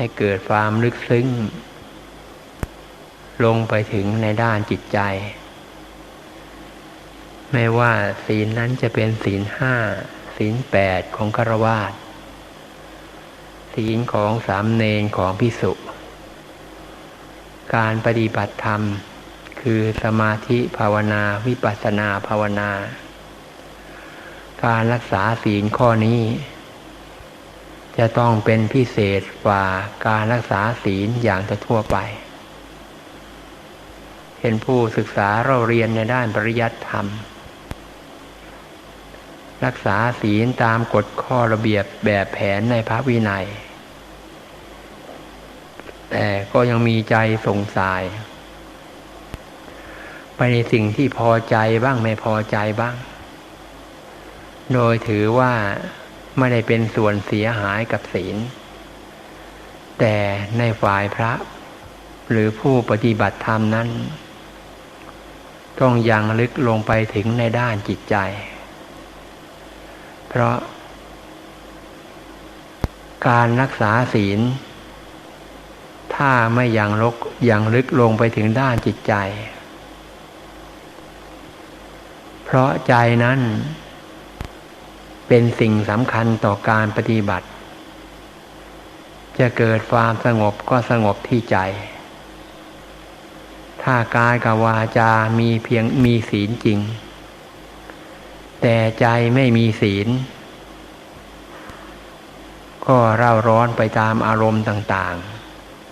ให้เกิดความลึกซึ้ง ลงไปถึงในด้านจิตใจ ไม่ว่าศีลนั้นจะเป็นศีลห้าศีลแปดของคาวาสศีลของสามเณรของพิสุการปฏิบัติธรรม คือสมาธิภาวนาวิปัสสนาภาวนา การรักษาศีลข้อนี้ จะต้องเป็นพิเศษกว่าการรักษาศีลอย่างทั่วไป เห็นผู้ศึกษาเราเรียนในด้านปริยัติธรรม รักษาศีลตามกฎข้อระเบียบแบบแผนในพระวินัย แต่ก็ยังมีใจสงสัยไปในสิ่งที่พอใจบ้างไม่พอใจบ้าง โดยถือว่า ไม่ได้เป็นส่วนเสียหายกับศีล แต่ในฝ่ายพระ หรือผู้ปฏิบัติธรรมนั้น ต้องยังลึกลงไปถึงในด้านจิตใจ เพราะ การรักษาศีล ถ้าไม่ยังลกยังลึกลงไปถึงด้านจิตใจ เพราะใจนั้น เป็นสิ่งสำคัญต่อการปฏิบัติ จะเกิดความสงบก็สงบที่ใจ ถ้ากายกับวาจา มีเพียงมีศีลจริง แต่ใจไม่มีศีล ก็เร่าร้อนไปตามอารมณ์ต่าง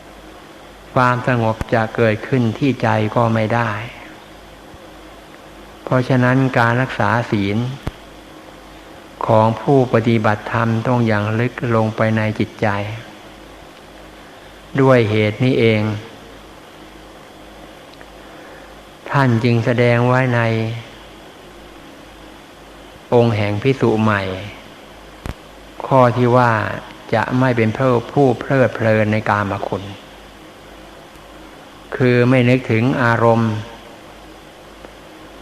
ๆ ความสงบจะเกิดขึ้นที่ใจก็ไม่ได้ เพราะฉะนั้นการรักษาศีล ของผู้ปฏิบัติธรรมต้องอย่างลึกลงไปในจิตใจ ด้วยเหตุนี้เอง ท่านจึงแสดงไว้ใน องค์แห่งพิสุใหม่ ข้อที่ว่าจะไม่เป็นเพื่อผู้เพลิดเพลินในการมาคุณ คือไม่นึกถึงอารมณ์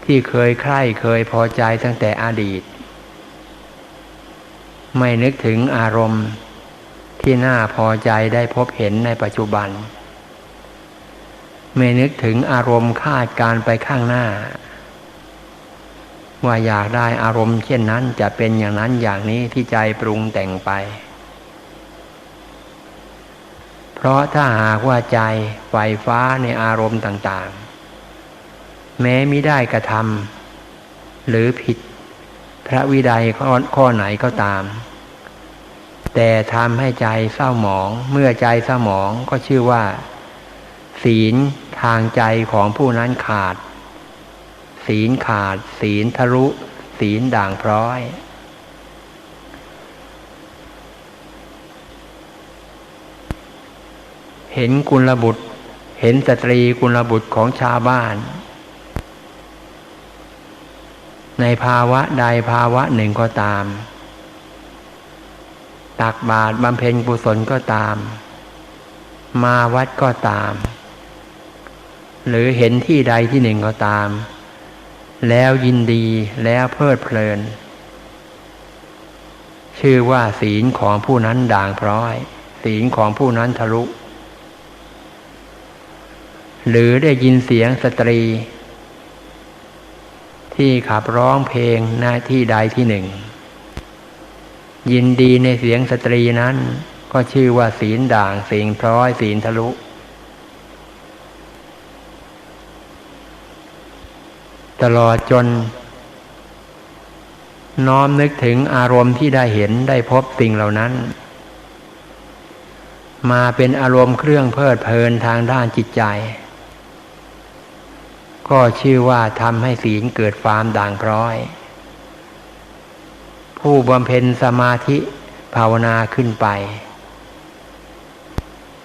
ที่เคยใคร่เคยพอใจตั้งแต่อดีต ไม่นึกถึงอารมณ์ที่น่าพอใจได้พบเห็นในปัจจุบัน ไม่นึกถึงอารมณ์คาดการไปข้างหน้า ว่าอยากได้อารมณ์เช่นนั้นจะเป็นอย่างนั้นอย่างนี้ที่ใจปรุงแต่งไป เพราะถ้าหากว่าใจไฟฟ้าในอารมณ์ต่าง ๆ แม้มิได้กระทำหรือผิด พระวิดัยข้อข้อไหนก็ตาม แต่ทำให้ใจเศร้าหมอง เมื่อใจเศร้าหมองก็ชื่อว่า ศีลทางใจของผู้นั้นขาด ศีลขาด ศีลทะลุ ศีลด่างพร้อย เห็นกุลบุตร เห็นสตรีกุลบุตรของชาวบ้าน ในภาวะใดภาวะหนึ่งก็ตาม ตักบาตรบำเพ็ญกุศลก็ตาม มาวัดก็ตาม หรือเห็นที่ใดที่หนึ่งก็ตาม แล้วยินดีแล้วเพลิดเพลิน ชื่อว่าศีลของผู้นั้นด่างพร้อย ศีลของผู้นั้นทะลุ หรือได้ยินเสียงสตรี ที่ขับร้องเพลงหน้าที่ใดที่หนึ่ง ยินดีในเสียงสตรีนั้น ก็ชื่อว่าศีลด่างศีลพร้อยศีลทะลุ ตลอดจน น้อมนึกถึงอารมณ์ที่ได้เห็นได้พบสิ่งเหล่านั้น มาเป็นอารมณ์เครื่องเพลิดเพลินทางด้านจิตใจ ก็ชื่อว่าทำให้ศีลเกิดความด่างพร้อย ผู้บำเพ็ญสมาธิภาวนาขึ้นไป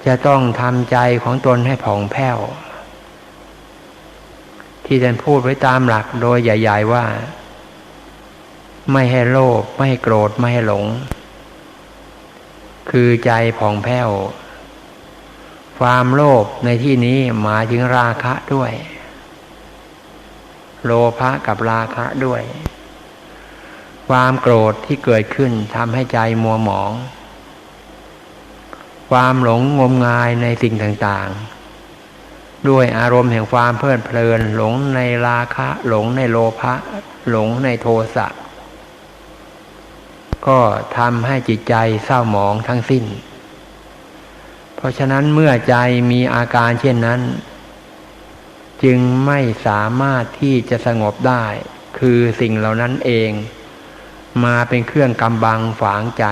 จะต้องทำใจของตนให้ผ่องแผ้ว ที่ท่านพูดไว้ตามหลักโดยใหญ่ ๆว่า ไม่ให้โลภไม่ให้โกรธไม่ให้หลง คือใจผ่องแผ้ว ความโลภในที่นี้หมายถึงราคะด้วย โลภะกับราคะด้วย ความโกรธที่เกิดขึ้นทำให้ใจมัวหมอง ความหลงงมงายในสิ่งต่างๆ ด้วยอารมณ์แห่งความเพลิดเพลิน หลงในราคะ หลงในโลภะหลงในโทสะก็ทำให้จิตใจเศร้าหมองทั้งสิ้น เพราะฉะนั้นเมื่อใจมีอาการเช่นนั้น จึงไม่สามารถที่จะสงบได้ คือสิ่งเหล่านั้นเอง มาเป็นเครื่องกำบังฝางใจ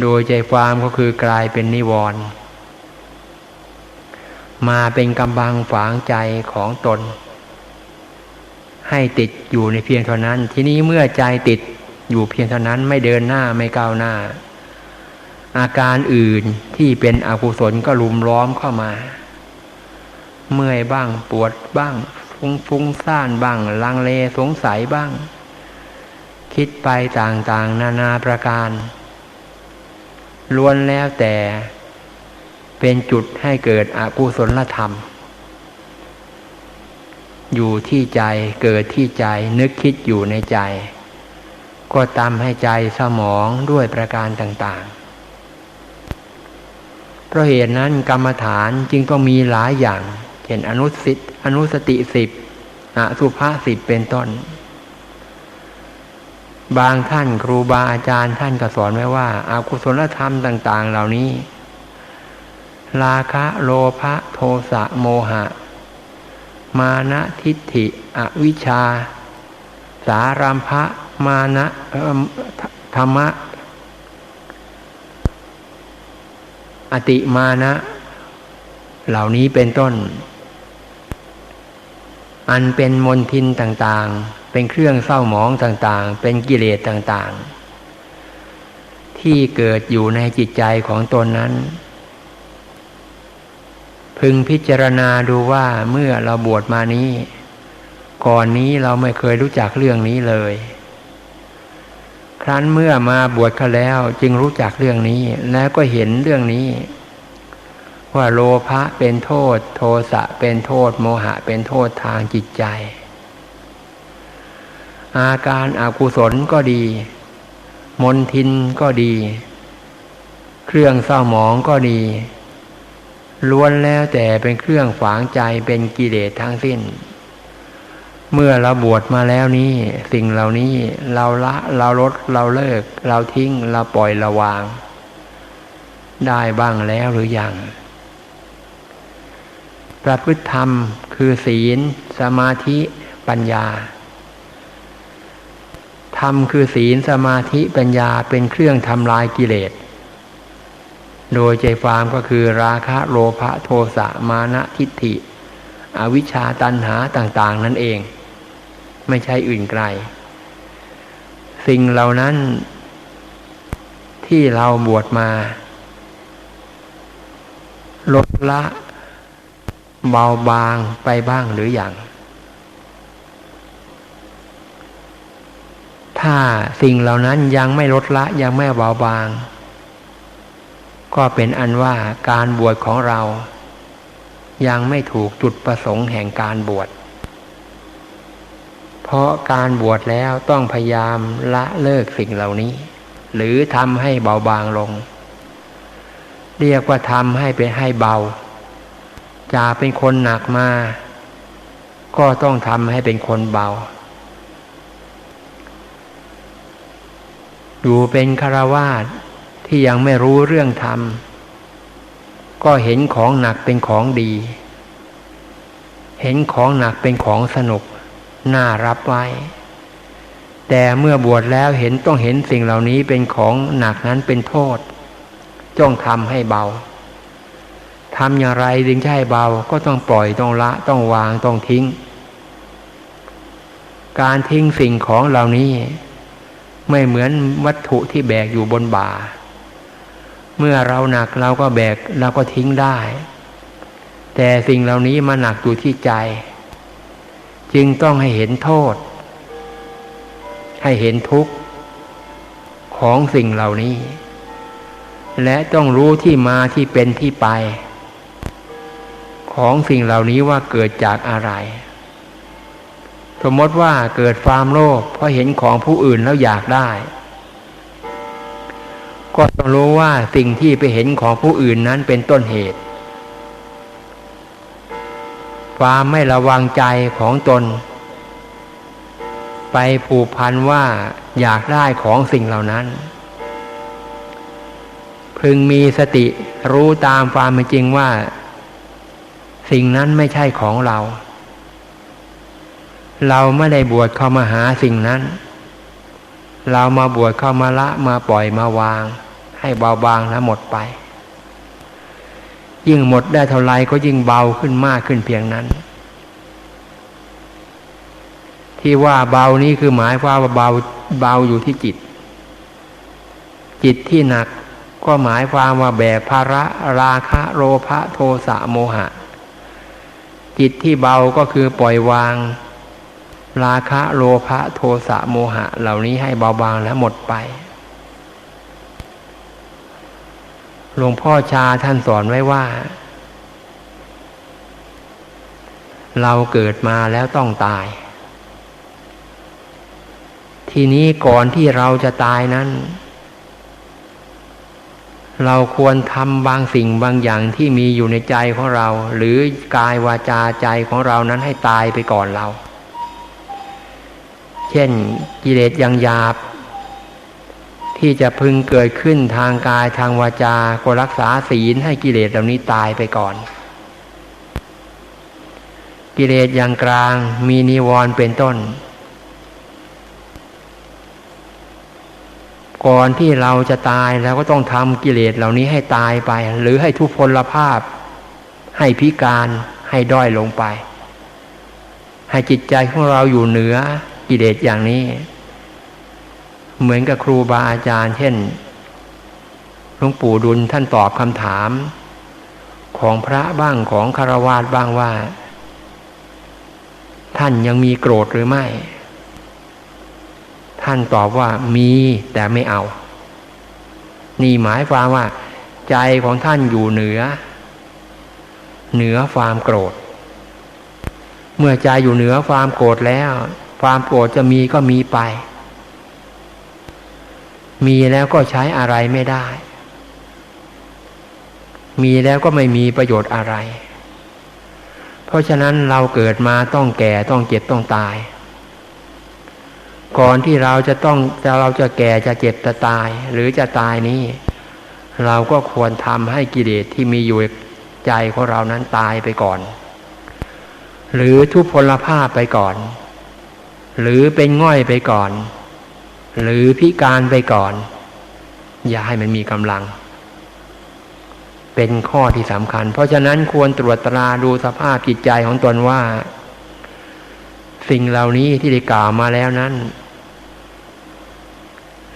โดยใจความก็คือกลายเป็นนิวรณ์มาเป็นกำบังฝางใจของตน ให้ติดอยู่ในเพียงเท่านั้น ทีนี้เมื่อใจติดอยู่เพียงเท่านั้นไม่เดินหน้าไม่ก้าวหน้า อาการอื่นที่เป็นอกุศลก็ลุมล้อมเข้ามา เมื่อยบ้าง ปวดบ้าง ฟุ้งฟุ้งซ่านบ้าง ลังเลสงสัยบ้าง คิดไปต่างๆ นานาประการ ล้วนแล้วแต่เป็นจุดให้เกิดอกุศลธรรม อยู่ที่ใจเกิดที่ใจนึกคิดอยู่ในใจ ก็ตามให้ใจสมองด้วยประการต่างๆ เพราะเหตุนั้นกรรมฐานจึงต้องมีหลายอย่าง เช่นอนุสิตอนุสติสิบอสุภาสิบเป็นต้น บางท่านครูบาอาจารย์ท่านก็สอนไว้ว่าอากุศลธรรมต่าง ๆ เหล่านี้ ราคะโลภะโทสะโมหะ มานะทิฏฐิ อวิชชา สารัมภะมานะธรรมะ อติมานะ เหล่านี้เป็นต้น อันเป็นมนทินต่างๆ เป็นเครื่องเศร้าหมองต่างๆ เป็นกิเลสต่างๆ ที่เกิดอยู่ในจิตใจของตนนั้น พึงพิจารณาดูว่าเมื่อเราบวชมานี้ ก่อนนี้เราไม่เคยรู้จักเรื่องนี้เลย ครั้นเมื่อมาบวชเขาแล้วจึงรู้จักเรื่องนี้แล้วก็เห็นเรื่องนี้ ว่าโลภะเป็นโทษ โทสะเป็นโทษ โมหะเป็นโทษทางจิตใจ อาการอากุศลก็ดี มนทินก็ดี เครื่องเศร้าหมองก็ดีล้วนแล้วแต่เป็นเครื่องฝังใจเป็นกิเลสทั้งสิ้น เมื่อเราบวชมาแล้วนี้ สิ่งเหล่านี้เราละเราลดเราเลิก เราทิ้งเราปล่อยเราวาง ได้บ้างแล้วหรือยัง ประพฤติธรรม คือศีล สมาธิปัญญา ธรรมคือศีลสมาธิปัญญาเป็นเครื่องทำลายกิเลส โดยใจฟามก็คือราคะโลภะโทสะมานะทิฏฐิ อวิชชาตันหาต่าง ๆ นั่นเอง ไม่ใช่อื่นไกล สิ่งเหล่านั้นที่เราบวชมาลดละ เบาบางไปบ้างหรืออยังถ้าสิ่งเหล่านั้นยังไม่ลดละยังไม่เบาบาง ก็เป็นอันว่าการบวชของเรา ยังไม่ถูกจุดประสงค์แห่งการบวช เพราะการบวชแล้วต้องพยายามละเลิกสิ่งเหล่านี้ หรือทำให้เบาบางลง เรียกว่าทำให้เป็นให้เบา จะเป็นคนหนักมา ก็ต้องทำให้เป็นคนเบา อยู่เป็นคารวาสที่ยังไม่รู้เรื่องธรรม ก็เห็นของหนักเป็นของดี เห็นของหนักเป็นของสนุก น่ารับไว้ แต่เมื่อบวชแล้วเห็นต้องเห็นสิ่งเหล่านี้เป็นของหนักนั้นเป็นโทษ จ้องทำให้เบา ทำอย่างไรดึงใช่เบาก็ต้องปล่อยต้องละต้องวางต้องทิ้ง การทิ้งสิ่งของเหล่านี้ ไม่เหมือนวัตถุที่แบกอยู่บนบ่า เมื่อเราหนักเราก็แบกเราก็ทิ้งได้ แต่สิ่งเหล่านี้มาหนักอยู่ที่ใจ จึงต้องให้เห็นโทษ ให้เห็นทุกข์ของสิ่งเหล่านี้และต้องรู้ที่มาที่เป็นที่ไป ของสิ่งเหล่านี้ว่าเกิดจากอะไร สมมติว่าเกิดความโลภเพราะเห็นของผู้อื่นแล้วอยากได้ ก็ต้องรู้ว่าสิ่งที่ไปเห็นของผู้อื่นนั้นเป็นต้นเหตุ ความไม่ระวังใจของตน ไปผูกพันว่าอยากได้ของสิ่งเหล่านั้นพึงมีสติรู้ตามความเป็นจริงว่า สิ่งนั้นไม่ใช่ของเรา เราไม่ได้บวชเข้ามาหาสิ่งนั้น เรามาบวชเข้ามาละมาปล่อยมาวาง ให้เบาบางแล้วหมดไป ยิ่งหมดได้เท่าไรก็ยิ่งเบาขึ้นมากขึ้นเพียงนั้น ที่ว่าเบานี้คือหมายความว่าเบาเบาอยู่ที่จิต จิตที่หนักก็หมายความว่าแบกภาระราคะโลภะโทสะโมหะ จิตที่เบาก็คือปล่อยวาง ราคะโลภะโทสะโมหะ เหล่านี้ให้เบาบางและหมดไป หลวงพ่อชาท่านสอนไว้ว่า เราเกิดมาแล้วต้องตาย ทีนี้ก่อนที่เราจะตายนั้น เราควรทำบางสิ่งบางอย่างที่มีอยู่ในใจของเรา หรือกายวาจาใจของเรานั้นให้ตายไปก่อนเรา เช่นกิเลสยังหยาบ ที่จะพึงเกิดขึ้นทางกายทางวาจาก็รักษาศีลให้กิเลสเหล่านี้ตายไปก่อน กิเลสอย่างกลางมีนิวรณ์เป็นต้น ก่อนที่เราจะตายเราก็ต้องทำกิเลสเหล่านี้ให้ตายไป หรือให้ทุพพลภาพ ให้พิการให้ด้อยลงไป ให้จิตใจของเราอยู่เหนือกิเลสอย่างนี้ เหมือนกับครูบาอาจารย์ เช่นหลวงปู่ดุลท่านตอบคำถาม ของพระบ้างของคารวาสบ้างว่า ท่านยังมีโกรธหรือไม่ ท่านตอบว่ามีแต่ไม่เอา นี่หมายความว่า ใจของท่านอยู่เหนือ เหนือความโกรธ เมื่อใจอยู่เหนือความโกรธแล้ว ความโกรธจะมีก็มีไป มีแล้วก็ใช้อะไรไม่ได้ มีแล้วก็ไม่มีประโยชน์อะไร เพราะฉะนั้นเราเกิดมาต้องแก่ต้องเจ็บต้องตาย ก่อนที่เราจะต้องจะเราจะแก่จะเจ็บจะตาย หรือจะตายนี้ เราก็ควรทำให้กิเลสที่มีอยู่ใจของเรานั้นตายไปก่อน หรือทุพพลภาพไปก่อน หรือเป็นง่อยไปก่อน หรือพิการไปก่อน อย่าให้มันมีกำลัง เป็นข้อที่สำคัญ เพราะฉะนั้นควรตรวจตราดูสภาพจิตใจของตนว่าสิ่งเหล่านี้ที่ได้กล่าวมาแล้วนั้น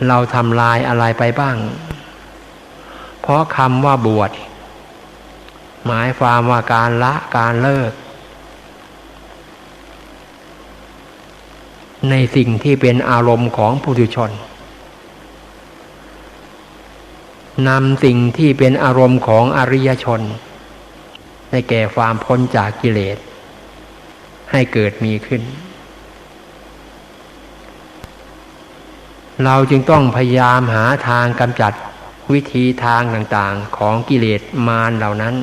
เราทำลายอะไรไปบ้าง เพราะคำว่าบวช หมายความว่าการละการเลิก ในสิ่งที่เป็นอารมณ์ของผู้ทุชนนำสิ่งที่เป็นอารมณ์ของอริยชน ในแก่ความพ้นจากกิเลส ให้เกิดมีขึ้น เราจึงต้องพยายามหาทางกำจัดวิธีทางต่างๆ ของกิเลสมารเหล่านั้น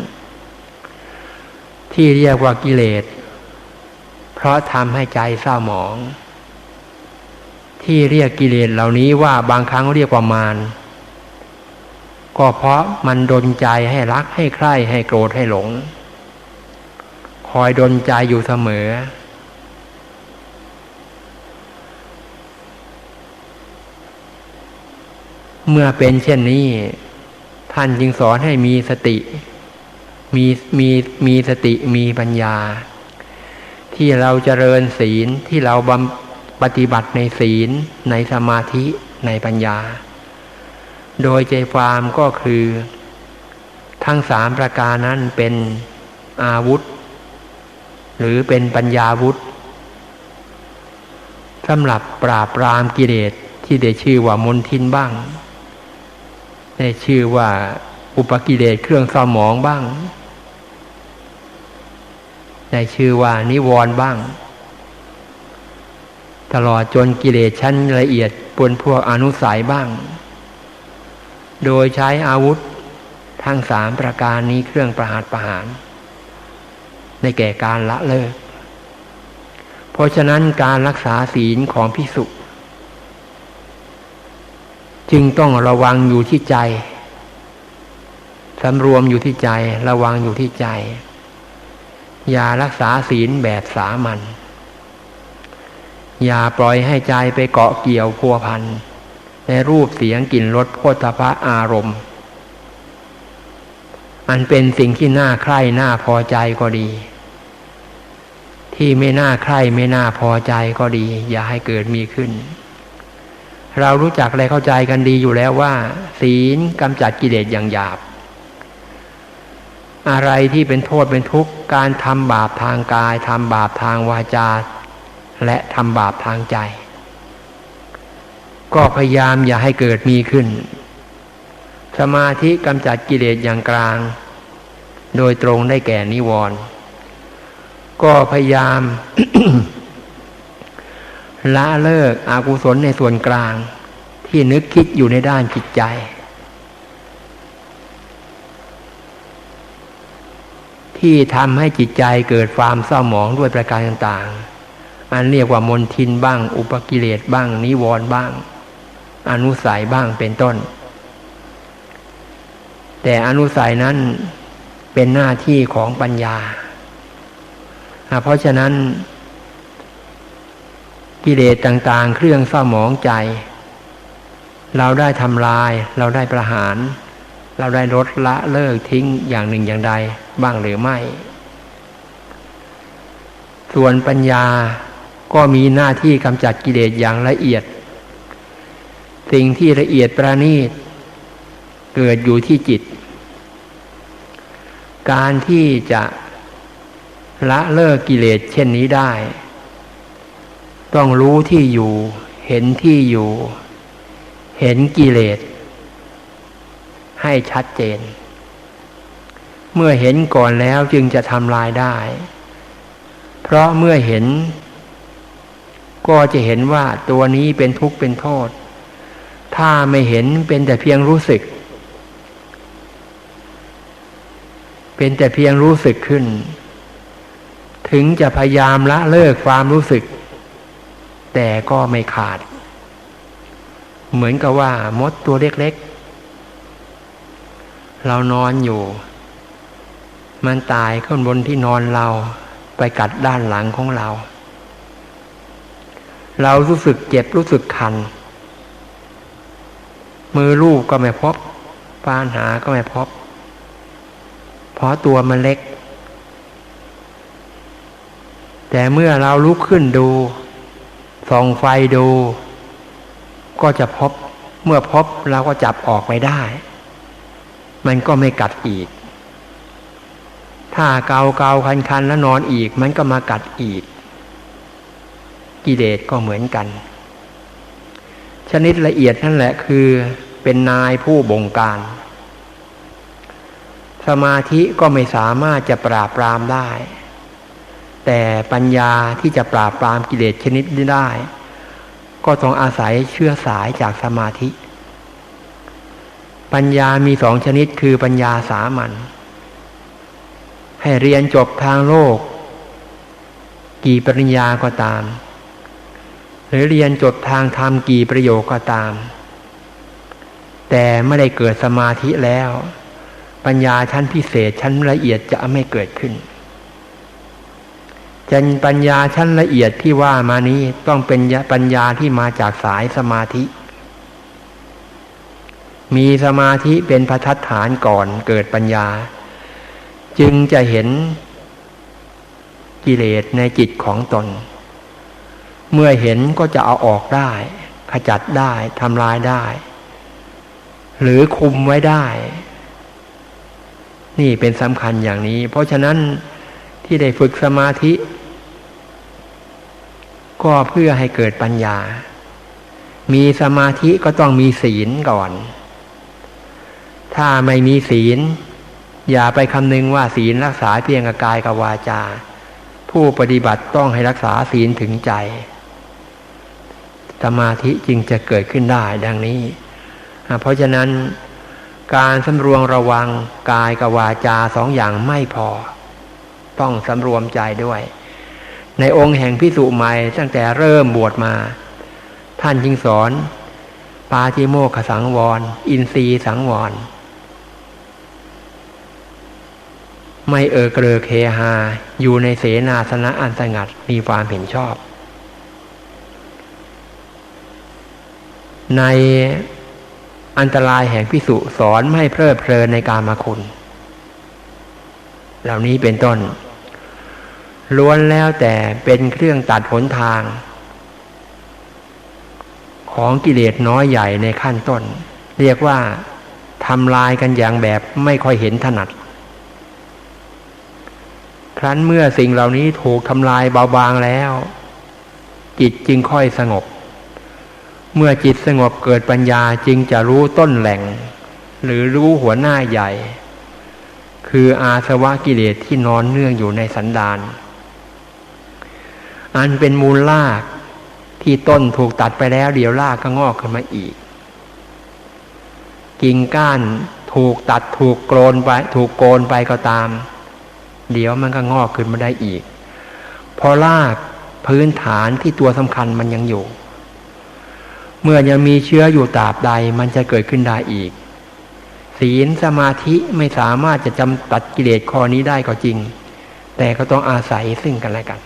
ที่เรียกว่ากิเลส เพราะทำให้ใจเศร้าหมอง ที่เรียกกิเลสเหล่านี้ว่าบางครั้งเรียกว่ามารก็เพราะมันดนใจให้รักให้ใคร่ให้โกรธให้หลง คอยดนใจอยู่เสมอ เมื่อเป็นเช่นนี้ ท่านจึงสอนให้มีสติ มีมีมีสติมีปัญญา ที่เราจเจริญศีลที่เราบำปฏิบัติในศีล ในสมาธิในปัญญา โดยใจความก็คือ ทั้งสามประการนั้นเป็นอาวุธ หรือเป็นปัญญาวุธสำหรับปราบปรามกิเลสที่ได้ชื่อว่ามนทินบ้าง ได้ชื่อว่าอุปกิเลสเครื่องสมองบ้าง ได้ชื่อว่านิวรณ์บ้าง ตลอดจนกิเลสชั้นละเอียดปนพวกอนุสัยบ้าง โดยใช้อาวุธทั้งสามประการนี้เครื่องประหารประหาร ในแก่การละเลิก เพราะฉะนั้นการรักษาศีลของพิสุ จึงต้องระวังอยู่ที่ใจสำรวมอยู่ที่ใจระวังอยู่ที่ใจ อย่ารักษาศีลแบบสามัญอย่าปล่อยให้ใจไปเกาะเกี่ยวพัวพันในรูปเสียงกลิ่นรสโพธพะอารมณ์ อันเป็นสิ่งที่น่าใคร่น่าพอใจก็ดี ที่ไม่น่าใคร่ไม่น่าพอใจก็ดี อย่าให้เกิดมีขึ้น เรารู้จักและเข้าใจกันดีอยู่แล้วว่า ศีลกำจัดกิเลสอย่างหยาบ อะไรที่เป็นโทษเป็นทุกข์การทำบาปทางกายทำบาปทางวาจา และทำบาปทางใจ ก็พยายามอย่าให้เกิดมีขึ้น สมาธิกำจัดกิเลสอย่างกลาง โดยตรงได้แก่นิวรณ์ก็พยายาม ละเลิกอากุศลในส่วนกลาง ที่นึกคิดอยู่ในด้านจิตใจ ที่ทำให้จิตใจเกิดความเศร้าหมองด้วยประการต่างๆ อันเรียกว่ามนทินบ้าง อุปกิเลสบ้าง นิวรณ์บ้าง อนุสัยบ้างเป็นต้น แต่อนุสัยนั้นเป็นหน้าที่ของปัญญา เพราะฉะนั้น กิเลสต่างๆ เครื่องเศร้าหมองใจ เราได้ทำลาย เราได้ประหาร เราได้ลดละเลิกทิ้งอย่างหนึ่งอย่างใดบ้างหรือไม่ ส่วนปัญญาก็มีหน้าที่กำจัดกิเลสอย่างละเอียด สิ่งที่ละเอียดประณีตเกิดอยู่ที่จิต การที่จะละเลิกกิเลสเช่นนี้ได้ ต้องรู้ที่อยู่ เห็นที่อยู่ เห็นกิเลส ให้ชัดเจน เมื่อเห็นก่อนแล้วจึงจะทำลายได้ เพราะเมื่อเห็น ก็จะเห็นว่าตัวนี้เป็นทุกข์เป็นโทษ ถ้าไม่เห็นเป็นแต่เพียงรู้สึก เป็นแต่เพียงรู้สึกขึ้นถึงจะพยายามละเลิกความรู้สึก แต่ก็ไม่ขาด เหมือนกับว่ามดตัวเล็กๆ เรานอนอยู่ มันตายขึ้นบนที่นอนเราไปกัดด้านหลังของเรา เรารู้สึกเจ็บรู้สึกคัน มือลูกก็ไม่พบปานหาก็ไม่พบ เพราะตัวมันเล็ก แต่เมื่อเราลุกขึ้นดู ส่องไฟดู ก็จะพบเมื่อพบเราก็จับออกไม่ได้ มันก็ไม่กัดอีก ถ้าเกาเกาคันคันแล้วนอนอีก มันก็มากัดอีก กิเลสก็เหมือนกัน ชนิดละเอียดนั่นแหละคือเป็นนายผู้บงการ สมาธิก็ไม่สามารถจะปราบปรามได้ แต่ปัญญาที่จะปราบปรามกิเลสชนิดนี้ได้ ก็ต้องอาศัยเชื่อสายจากสมาธิ ปัญญามีสองชนิดคือปัญญาสามัญให้เรียนจบทางโลก กี่ปริญญาก็ตาม หรือเรียนจบทางธรรมกี่ประโยคก็ตาม แต่ไม่ได้เกิดสมาธิแล้ว ปัญญาชั้นพิเศษชั้นละเอียดจะไม่เกิดขึ้น จนปัญญาชั้นละเอียดที่ว่ามานี้ต้องเป็นปัญญาที่มาจากสายสมาธิ มีสมาธิเป็นพัฒฐานก่อนเกิดปัญญา จึงจะเห็นกิเลสในจิตของตน เมื่อเห็นก็จะเอาออกได้ ขจัดได้ทำลายได้ หรือคุมไว้ได้ นี่เป็นสำคัญอย่างนี้ เพราะฉะนั้นที่ได้ฝึกสมาธิ ก็เพื่อให้เกิดปัญญา มีสมาธิก็ต้องมีศีลก่อน ถ้าไม่มีศีล อย่าไปคำนึงว่าศีลรักษาเพียงกายกับวาจา ผู้ปฏิบัติต้องให้รักษาศีลถึงใจ สมาธิจึงจะเกิดขึ้นได้ดังนี้ เพราะฉะนั้นการสำรวมระวังกายกับวาจาสองอย่างไม่พอ ต้องสำรวมใจด้วย ในองค์แห่งพิสุใหม่ตั้งแต่เริ่มบวชมา ท่านจึงสอน ปาติโมขสังวร อินทรีสังวร ไม่เออเกลือเคหา อยู่ในเสนาสนะอันสงัดมีความเห็นชอบ ในอันตรายแห่งพิสุสอนไม่เพลิดเพลินในการมาคุณ เหล่านี้เป็นต้น ล้วนแล้วแต่เป็นเครื่องตัดผลทาง ของกิเลสน้อยใหญ่ในขั้นต้น เรียกว่าทำลายกันอย่างแบบไม่ค่อยเห็นถนัด ครั้นเมื่อสิ่งเหล่านี้ถูกทำลายเบาบางแล้ว จิตจึงค่อยสงบ เมื่อจิตสงบเกิดปัญญาจึงจะรู้ต้นแหล่ง หรือรู้หัวหน้าใหญ่ คืออาสวะกิเลสที่นอนเนื่องอยู่ในสันดาน อันเป็นมูลลากที่ต้นถูกตัดไปแล้วเดี๋ยวรากก็งอกขึ้นมาอีก กิ่งก้านถูกตัดถูกโกนไป ถูกโกนไปก็ตาม เดี๋ยวมันก็งอกขึ้นมาได้อีก พอรากพื้นฐานที่ตัวสำคัญมันยังอยู่ เมื่อยังมีเชื้ออยู่ตราบใดมันจะเกิดขึ้นได้อีก ศีลสมาธิไม่สามารถจะจำตัดกิเลสข้อนี้ได้ก็จริง แต่ก็ต้องอาศัยซึ่งกันและกัน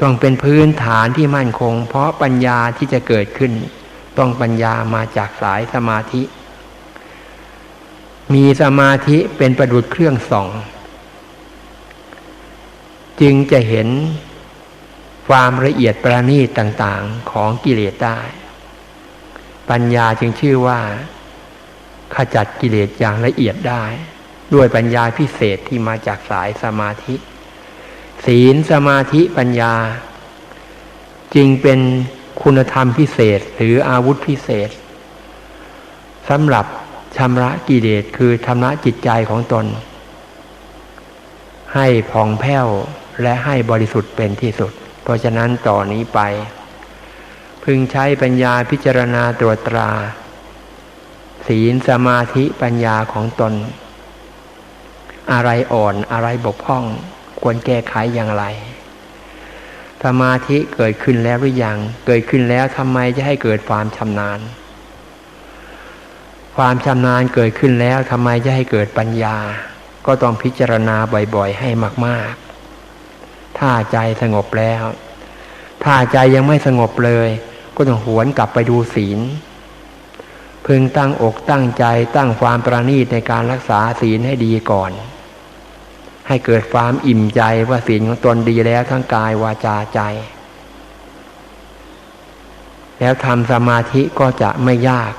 ต้องเป็นพื้นฐานที่มั่นคง เพราะปัญญาที่จะเกิดขึ้น ต้องปัญญามาจากสายสมาธิ มีสมาธิเป็นประดุดเครื่องส่อง จึงจะเห็นความละเอียดประณีตต่างๆของกิเลสได้ ปัญญาจึงชื่อว่าขจัดกิเลสอย่างละเอียดได้ ด้วยปัญญาพิเศษที่มาจากสายสมาธิ ศีลสมาธิปัญญา จึงเป็นคุณธรรมพิเศษหรืออาวุธพิเศษสำหรับชำระกิเลสคือชำระจิตใจของตน ให้ผ่องแผ้วและให้บริสุทธิ์เป็นที่สุด เพราะฉะนั้นต่อนนี้ไป พึงใช้ปัญญาพิจารณาตรวจตรา ศีลสมาธิปัญญาของตน อะไรอ่อนอะไรบกพร่อง ควรแก้ไขอย่างไร สมาธิเกิดขึ้นแล้วหรือยัง เกิดขึ้นแล้วทำไมจะให้เกิดความชำนาญ ความชำนาญเกิดขึ้นแล้วทำไมจะให้เกิดปัญญา ก็ต้องพิจารณาบ่อยๆ ให้มาก ๆ ถ้าใจสงบแล้ว ถ้าใจยังไม่สงบเลย ก็ต้องหวนกลับไปดูศีลพึงตั้งอกตั้งใจตั้งความประณีตในการรักษาศีลให้ดีก่อน ให้เกิดความอิ่มใจว่าศีลของตนดีแล้วทั้งกายวาจาใจ แล้วทำสมาธิก็จะไม่ยาก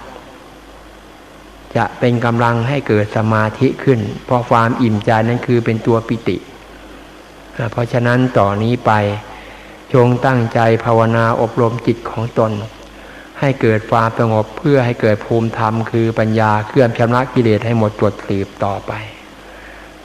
จะเป็นกำลังให้เกิดสมาธิขึ้น เพราะความอิ่มใจนั้นคือเป็นตัวปิติ เพราะฉะนั้นต่อนนี้ไปจงตั้งใจภาวนาอบรมจิตของตน ให้เกิดความสงบเพื่อให้เกิดภูมิธรรมคือปัญญาเคลื่อนชำระกิเลสให้หมดจดสืบต่อไป